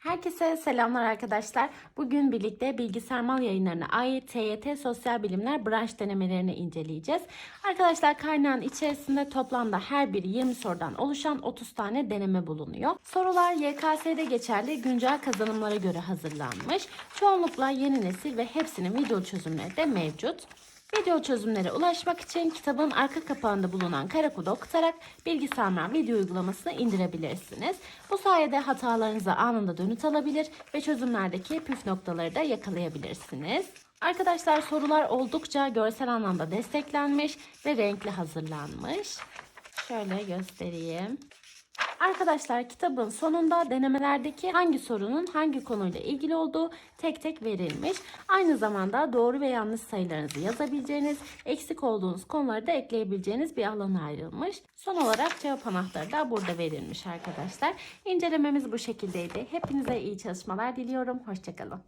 Herkese selamlar arkadaşlar. Bugün birlikte bilgisayar mal yayınlarına ait TYT Sosyal Bilimler branş denemelerini inceleyeceğiz. Arkadaşlar kaynağın içerisinde toplamda her biri 20 sorudan oluşan 30 tane deneme bulunuyor. Sorular YKS'de geçerli güncel kazanımlara göre hazırlanmış. Çoğunlukla yeni nesil ve hepsinin video çözümleri de mevcut. Video çözümlere ulaşmak için kitabın arka kapağında bulunan kare kodu okutarak Bilgisayar video uygulamasını indirebilirsiniz. Bu sayede hatalarınıza anında dönüt alabilir ve çözümlerdeki püf noktaları da yakalayabilirsiniz. Arkadaşlar sorular oldukça görsel anlamda desteklenmiş ve renkli hazırlanmış. Şöyle göstereyim. Arkadaşlar kitabın sonunda denemelerdeki hangi sorunun hangi konuyla ilgili olduğu tek tek verilmiş. Aynı zamanda doğru ve yanlış sayılarınızı yazabileceğiniz, eksik olduğunuz konuları da ekleyebileceğiniz bir alan ayrılmış. Son olarak cevap anahtarı da burada verilmiş arkadaşlar. İncelememiz bu şekildeydi. Hepinize iyi çalışmalar diliyorum. Hoşçakalın.